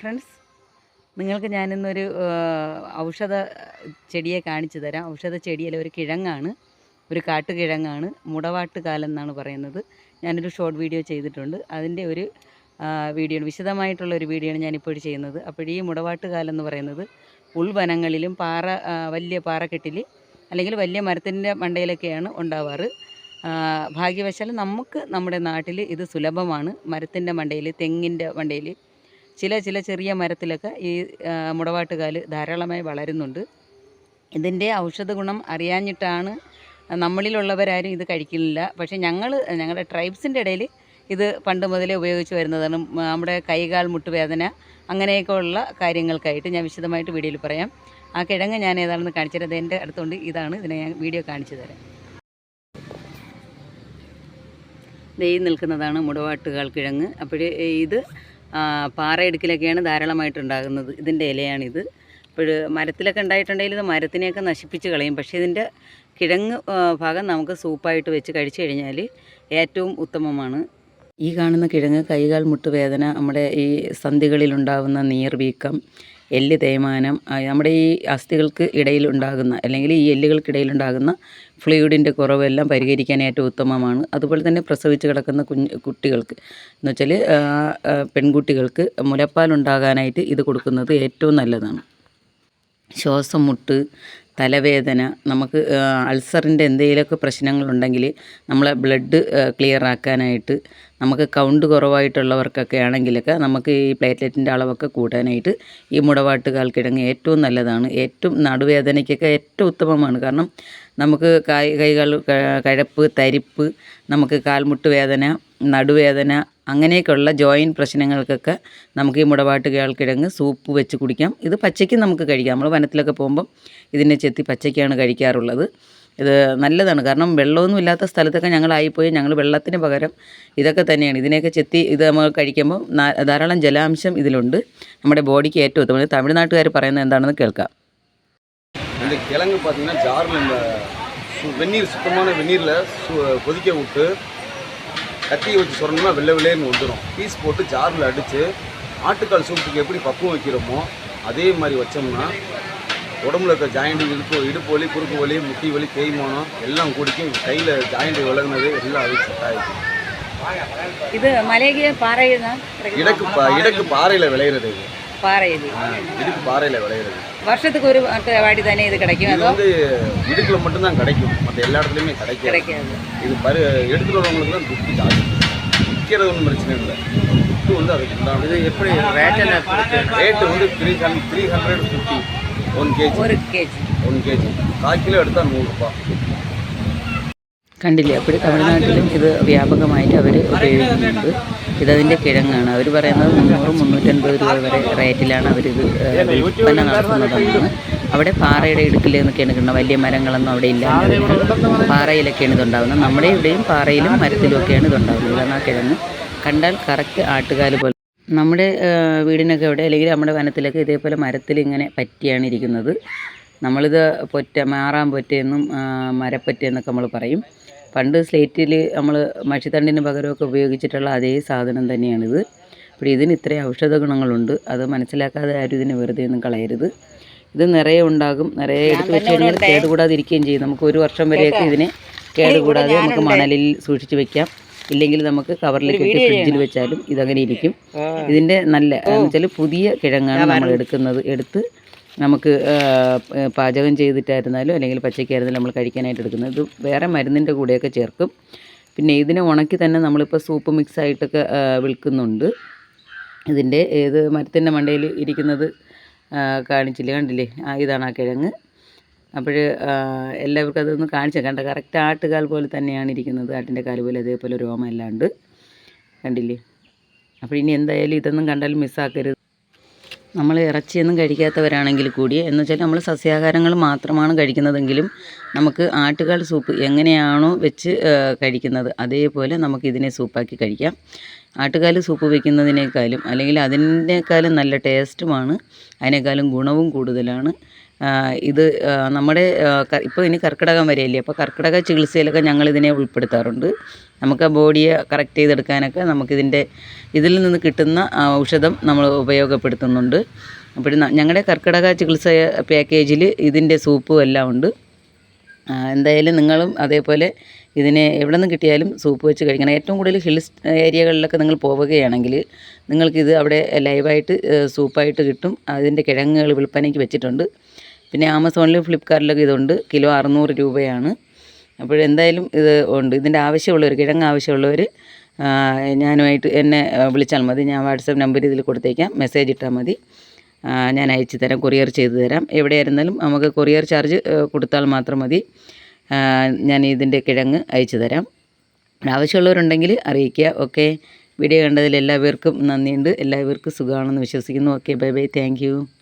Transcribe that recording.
Friends നിങ്ങൾക്ക് ഞാനിന്നൊരു ഔഷധ ചെടിയെ കാണിച്ചു തരാം. ഔഷധ ചെടിയിലെ ഒരു കിഴങ്ങാണ്. ഒരു കാട്ടുകിഴങ്ങാണ്. മുടവാട്ട് കാലം എന്നാണ് പറയുന്നത്. ഞാനൊരു ഷോർട്ട് വീഡിയോ ചെയ്തിട്ടുണ്ട്. അതിന്റെ ഒരു വീഡിയോ വിശദമായിട്ടുള്ള ഒരു വീഡിയോ ആണ് ഞാനിപ്പോൾ ചെയ്യുന്നത്. അപ്പോൾ ഈ മുടവാട്ട് കാലം എന്ന് പറയുന്നത് ഉൾവനങ്ങളിലും പാറ വലിയ പാറക്കെട്ടിൽ അല്ലെങ്കിൽ വലിയ മരത്തിന്റെ മണ്ടയിലൊക്കെയാണ് ഉണ്ടാവാറ്. ഭാഗ്യവശാൽ നമുക്ക് നമ്മുടെ നാട്ടിൽ ഇത് സുലഭമാണ്. മരത്തിന്റെ മണ്ടയിൽ തെങ്ങിന്റെ മണ്ടയിൽ ചില ചില ചെറിയ മരത്തിലൊക്കെ ഈ മുടവാട്ടുകാൽ ധാരാളമായി വളരുന്നുണ്ട്. ഇതിന്റെ ഔഷധ ഗുണം അറിയാഞ്ഞിട്ടാണ് നമ്മളിലുള്ളവരാരും ഇത് കഴിക്കുന്നില്ല. പക്ഷേ ഞങ്ങൾ ഞങ്ങളുടെ ട്രൈബ്സിന്റെ ഇടയിൽ ഇത് പണ്ട് മുതലേ ഉപയോഗിച്ച് വരുന്നതാണ്. നമ്മുടെ കൈകാൽ മുട്ടുവേദന അങ്ങനെയൊക്കെ ഉള്ള കാര്യങ്ങൾക്കായിട്ട് ഞാൻ വിശദമായിട്ട് വീഡിയോയിൽ പറയാം. ആ കിഴങ്ങ് ഞാൻ ഏതാണെന്ന് കാണിച്ചു തരാം എന്റെ അടുത്തുണ്ട്. ഇതാണ്. ഇതിനെ ഞാൻ വീഡിയോ കാണിച്ചു തരാം. ദേ നിൽക്കുന്നതാണ് മുടവാട്ടുകാൽ കിഴങ്ങ്. അപ്പോൾ ഇത് പാറയിടുക്കിലൊക്കെയാണ് ധാരാളമായിട്ട് ഉണ്ടാകുന്നത് ഇതിന്റെ ഇലയാണിത്. അപ്പോൾ മരത്തിലൊക്കെ ഉണ്ടായിട്ടുണ്ടെങ്കിൽ ഇത് മരത്തിനെയൊക്കെ നശിപ്പിച്ച് കളയും. പക്ഷേ ഇതിന്റെ കിഴങ്ങ് ഭാഗം നമുക്ക് സൂപ്പായിട്ട് വെച്ച് കഴിച്ചു കഴിഞ്ഞാൽ ഏറ്റവും ഉത്തമമാണ്. ഈ കാണുന്ന കിഴങ്ങ് കൈകാൽ മുട്ട് വേദന നമ്മുടെ ഈ സന്ധികളിലുണ്ടാകുന്ന നീർവീക്കം എല്ല് തേയ്മാനം നമ്മുടെ ഈ അസ്ഥികൾക്ക് ഇടയിലുണ്ടാകുന്ന അല്ലെങ്കിൽ ഈ എല്ലുകൾക്കിടയിലുണ്ടാകുന്ന ഫ്ലൂയിഡിന്റെ കുറവെല്ലാം പരിഹരിക്കാൻ ഏറ്റവും ഉത്തമമാണ്. അതുപോലെ തന്നെ പ്രസവിച്ച് കിടക്കുന്ന കുഞ്ഞ് കുട്ടികൾക്ക് എന്ന് വെച്ചാൽ പെൺകുട്ടികൾക്ക് മുലപ്പാലുണ്ടാകാനായിട്ട് ഇത് കൊടുക്കുന്നത് ഏറ്റവും നല്ലതാണ്. ശ്വാസം മുട്ട് തലവേദന നമുക്ക് അൾസറിന്റെ എന്തെങ്കിലുമൊക്കെ പ്രശ്നങ്ങളുണ്ടെങ്കിൽ നമ്മളെ ബ്ലഡ് ക്ലിയർ ആക്കാനായിട്ട് നമുക്ക് കൗണ്ട് കുറവായിട്ടുള്ളവർക്കൊക്കെ ആണെങ്കിലൊക്കെ നമുക്ക് ഈ പ്ലേറ്റ്ലെറ്റിന്റെ അളവൊക്കെ കൂട്ടാനായിട്ട് ഈ മുടവാട്ടുകാൽ കിഴങ്ങ് ഏറ്റവും നല്ലതാണ്. ഏറ്റവും നടുവേദനയ്ക്കൊക്കെ ഏറ്റവും ഉത്തമമാണ്. കാരണം നമുക്ക് കൈ കൈകൾ കഴപ്പ് തരിപ്പ് നമുക്ക് കാൽമുട്ട് വേദന നടുവേദന അങ്ങനെയൊക്കെയുള്ള ജോയിൻറ്റ് പ്രശ്നങ്ങൾക്കൊക്കെ നമുക്ക് ഈ മുടവാട്ട് കിഴങ്ങ് സൂപ്പ് വെച്ച് കുടിക്കാം ഇത് പച്ചയ്ക്ക് നമുക്ക് കഴിക്കാം നമ്മൾ വനത്തിലൊക്കെ പോകുമ്പം ഇതിനെ ചെത്തി പച്ചയ്ക്കാണ് കഴിക്കാറുള്ളത് ഇത് നല്ലതാണ് കാരണം വെള്ളമൊന്നും ഇല്ലാത്ത സ്ഥലത്തൊക്കെ ഞങ്ങളായിപ്പോയി ഞങ്ങൾ വെള്ളത്തിന് പകരം ഇതൊക്കെ തന്നെയാണ് ഇതിനെയൊക്കെ ചെത്തി ഇത് നമ്മൾ കഴിക്കുമ്പോൾ നാ- ധാരാളം ജലാംശം ഇതിലുണ്ട് നമ്മുടെ ബോഡിക്ക് ഏറ്റവും ഉത്തമം തമിഴ്നാട്ടുകാർ പറയുന്നത് എന്താണെന്ന് കേൾക്കാം இந்த கிழங்கு பார்த்தீங்கன்னா ஜாரில் இந்த சு- வெந்நீர் சுத்தமான வெந்நீரில் சு கொதிக்க விட்டு கத்தியை வச்சு சொரணுமா வெள்ளை வெள்ளையன்னு வந்துடும் பீஸ் போட்டு ஜாரில் அடித்து ஆட்டுக்கால் சூப்புக்கு எப்படி பக்குவம் வைக்கிறோமோ அதே மாதிரி வச்சோம்னா உடம்புல இருக்க ஜாயிண்ட் இடுப்பு இடுப்பு வலி குறுக்கு வலி முட்டி வலி தேய்மானம் எல்லாம் குடிக்கும் கையில் ஜாயிண்ட் விலகினது எல்லாம் செட் செட்டாயிருக்கும் இது மலேகிய பாறை தான் இடக்கு இடக்கு பாறையில் விளையிறது இது. பாறை பாறையில் விளையிறது. வருஷத்துக்கு ஒரு வாட்டி தானே இது கிடைக்கும் அது? வந்து இடுக்கில் மட்டும்தான் கிடைக்கும். மற்ற எல்லா இடத்துலையுமே கிடைக்கும் கிடைக்காது. இது பரு எடுத்துகிட்டு வரவங்களுக்கு தான் துப்பி ஜாதி ஒன்றும் பிரச்சனை இல்லை. துப்பு வந்து அதுக்கு தான் இது எப்படி ரேட் என்ன ரேட்டு வந்து three hunt three hundred fifty one KG ஒரு கேஜி ஒன் கேஜி கால் கிலோ எடுத்தால் நூறுரூபா കണ്ടില്ലേ അപ്പോൾ തമിഴ്നാട്ടിലും ഇത് വ്യാപകമായിട്ട് അവർ ഉപയോഗിക്കുന്നുണ്ട്. ഇതതിന്റെ കിഴങ്ങാണ്. അവർ പറയുന്നത് മുന്നൂറ് മുന്നൂറ്റൻപത് രൂപ വരെ റേറ്റിലാണ് ഏഹ്, വിൽപ്പന നടത്തുന്നതെന്നാണ്. അവിടെ പാറയുടെ ഇടുക്കിൽ നിന്നൊക്കെയാണ് കിട്ടുന്നത് വലിയ മരങ്ങളൊന്നും അവിടെ ഇല്ല പാറയിലൊക്കെയാണ് ഇതുണ്ടാകുന്നത് നമ്മുടെ ഇവിടെയും പാറയിലും മരത്തിലും ഒക്കെയാണ് ഇതുണ്ടാകുന്നത് ഇതാണ് ആ കിഴങ്ങ്. കണ്ടാൽ കറക്റ്റ് ആട്ടുകാൽ പോലെ. നമ്മുടെ വീടിനൊക്കെ ഇവിടെ അല്ലെങ്കിൽ നമ്മുടെ വനത്തിലൊക്കെ ഇതേപോലെ മരത്തിൽ ഇങ്ങനെ പറ്റിയാണ് ഇരിക്കുന്നത്. നമ്മളിത് പൊറ്റ മാറാൻ പൊറ്റയെന്നും മരപ്പറ്റയെന്നൊക്കെ നമ്മൾ പറയും. പണ്ട് സ്ലേറ്റിൽ നമ്മൾ മഷിത്തണ്ടിന് പകരമൊക്കെ ഉപയോഗിച്ചിട്ടുള്ള അതേ സാധനം തന്നെയാണിത്. അപ്പോൾ ഇതിന് ഇത്രയും ഔഷധ ഗുണങ്ങളുണ്ട്. അത് മനസ്സിലാക്കാതെ ആരും ഇതിന് വെറുതെ ഒന്നും കളയരുത്. ഇത് നിറയെ ഉണ്ടാകും. നിറയെ എടുത്ത് വെച്ച് കഴിഞ്ഞാൽ കേടുകൂടാതെ ഇരിക്കുകയും ചെയ്യും. നമുക്ക് ഒരു വർഷം വരെയൊക്കെ ഇതിനെ കേടുകൂടാതെ നമുക്ക് മണലിൽ സൂക്ഷിച്ച് വെക്കാം. ഇല്ലെങ്കിൽ നമുക്ക് കവറിലേക്ക് ഇട്ട് ഫ്രിഡ്ജിൽ വെച്ചാലും ഇതങ്ങനെ ഇരിക്കും. ഇതിന്റെ നല്ല എന്ന് വെച്ചാൽ പുതിയ കിഴങ്ങാണ് നമ്മൾ എടുക്കുന്നത് എടുത്ത് നമുക്ക് പാചകം ചെയ്തിട്ടായിരുന്നാലും അല്ലെങ്കിൽ പച്ചയ്ക്കായിരുന്നാലും നമ്മൾ കഴിക്കാനായിട്ട് എടുക്കുന്നത്. ഇത് വേറെ മരുന്നിന്റെ കൂടെയൊക്കെ ചേർക്കും. പിന്നെ ഇതിനെ ഉണക്കി തന്നെ നമ്മളിപ്പോൾ സൂപ്പ് മിക്സ് ആയിട്ടൊക്കെ വിൽക്കുന്നുണ്ട്. ഇതിന്റെ ഏത് മരത്തിന്റെ മണ്ടയിൽ ഇരിക്കുന്നത് കാണിച്ചില്ല? കണ്ടില്ലേ? ആ ഇതാണ് ആ കിഴങ്ങ്. അപ്പോൾ എല്ലാവർക്കും അതൊന്ന് കാണിച്ചു കണ്ട കറക്റ്റ് ആട്ടുകാൽ പോലെ തന്നെയാണ് ഇരിക്കുന്നത്. ആട്ടിന്റെ കാൽ പോലെ അതേപോലെ രോമം എല്ലാം ഉണ്ട് കണ്ടില്ലേ? അപ്പോൾ ഇനി എന്തായാലും ഇതൊന്നും കണ്ടാലും മിസ്സാക്കരുത് നമ്മൾ ഇറച്ചിയൊന്നും കഴിക്കാത്തവരാണെങ്കിൽ കൂടി എന്ന് വെച്ചാൽ നമ്മൾ സസ്യാഹാരങ്ങൾ മാത്രമാണ് കഴിക്കുന്നതെങ്കിലും നമുക്ക് ആട്ടുകാൽ സൂപ്പ് എങ്ങനെയാണോ വെച്ച് കഴിക്കുന്നത് അതേപോലെ നമുക്ക് ഇതിനെ സൂപ്പാക്കി കഴിക്കാം. ആട്ടുകാൽ സൂപ്പ് വയ്ക്കുന്നതിനേക്കാളും അല്ലെങ്കിൽ അതിനേക്കാളും നല്ല ടേസ്റ്റുമാണ് അതിനേക്കാളും ഗുണവും കൂടുതലാണ്. ഇത് നമ്മുടെ ഇപ്പോൾ ഇനി കർക്കിടകം വരെയല്ലേ അപ്പോൾ കർക്കിടക ചികിത്സയിലൊക്കെ ഞങ്ങളിതിനെ ഉൾപ്പെടുത്താറുണ്ട്. നമുക്ക് ബോഡിയെ കറക്റ്റ് ചെയ്തെടുക്കാനൊക്കെ നമുക്കിതിന്റെ ഇതിൽ നിന്ന് കിട്ടുന്ന ഔഷധം നമ്മൾ ഉപയോഗപ്പെടുത്തുന്നുണ്ട്. അപ്പോൾ ഞങ്ങളുടെ കർക്കിടക ചികിത്സ പാക്കേജിൽ ഇതിന്റെ സൂപ്പും എല്ലാം ഉണ്ട്. എന്തായാലും നിങ്ങളും അതേപോലെ ഇതിനെ എവിടെ നിന്ന് കിട്ടിയാലും സൂപ്പ് വെച്ച് കഴിക്കണം. ഏറ്റവും കൂടുതൽ ഹിൽസ് ഏരിയകളിലൊക്കെ നിങ്ങൾ പോവുകയാണെങ്കിൽ നിങ്ങൾക്കിത് അവിടെ ലൈവായിട്ട് സൂപ്പായിട്ട് കിട്ടും. അതിന്റെ കിഴങ്ങുകൾ വിൽപ്പനയ്ക്ക് വെച്ചിട്ടുണ്ട്. പിന്നെ ആമസോണിലും ഫ്ലിപ്കാർട്ടിലൊക്കെ ഇതുണ്ട്. കിലോ അറുന്നൂറ് രൂപയാണ്. അപ്പോൾ എന്തായാലും ഇത് ഉണ്ട്. ഇതിന്റെ ആവശ്യമുള്ളവർ കിഴങ്ങ് ആവശ്യമുള്ളവർ ഞാനുമായിട്ട് എന്നെ വിളിച്ചാൽ മതി. ഞാൻ വാട്സപ്പ് നമ്പർ ഇതിൽ കൊടുത്തേക്കാം. മെസ്സേജ് ഇട്ടാൽ മതി. ഞാൻ അയച്ചു തരാം കൊറിയർ ചെയ്തു തരാം. എവിടെയായിരുന്നാലും നമുക്ക് കൊറിയർ ചാർജ് കൊടുത്താൽ മാത്രം മതി. ഞാൻ ഇതിന്റെ കിഴങ്ങ് അയച്ചു തരാം. ആവശ്യമുള്ളവരുണ്ടെങ്കിൽ അറിയിക്കുക. ഓക്കെ? വീഡിയോ കണ്ടതിൽ എല്ലാവർക്കും നന്ദിയുണ്ട്. എല്ലാവർക്കും സുഖമാണെന്ന് വിശ്വസിക്കുന്നു. Okay bye bye. താങ്ക്